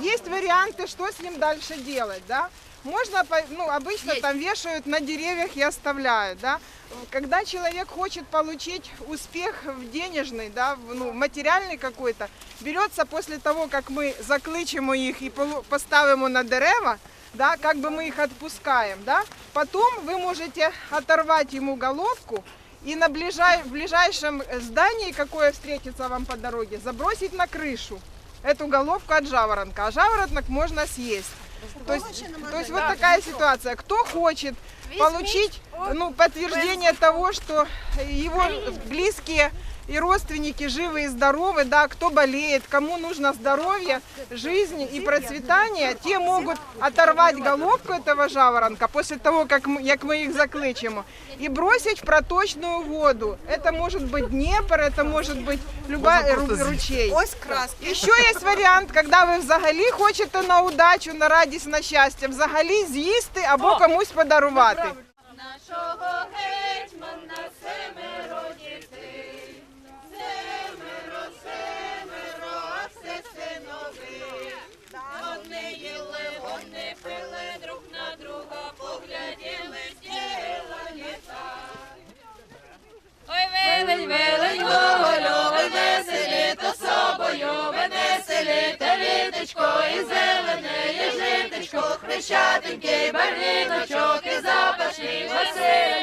Есть варианты, что с ним дальше делать, да? Можно, ну, обычно Есть. там вешают на деревьях и оставляют, да? Когда человек хочет получить успех в денежный, да, в, ну, материальный какой-то, берется после того, как мы закличемо их и поставимо на дерева, да, как бы мы их отпускаем, да, потом вы можете оторвать ему головку и на ближай- в ближайшем здании, какое встретится вам по дороге, забросить на крышу эту головку от жаворонка, а жаворонок можно съесть. То есть, то есть вот такая ситуация. Кто хочет получить ну, подтверждение того, что его близкие и родственники живы и здоровы, да, кто болеет, кому нужно здоровье, жизнь и процветание, те могут оторвать головку этого жаворонка после того, как мы, як мы их закличемо, и бросить в проточную воду. Это может быть Днепр, это может быть любая ру- ручей. Ось краски. Еще есть варіант, коли ви взагалі хочете на удачу, на радість, на щастя, взагалі з'їсти або комусь подарувати. Хрещатенький барвіночок, і запашний Василько.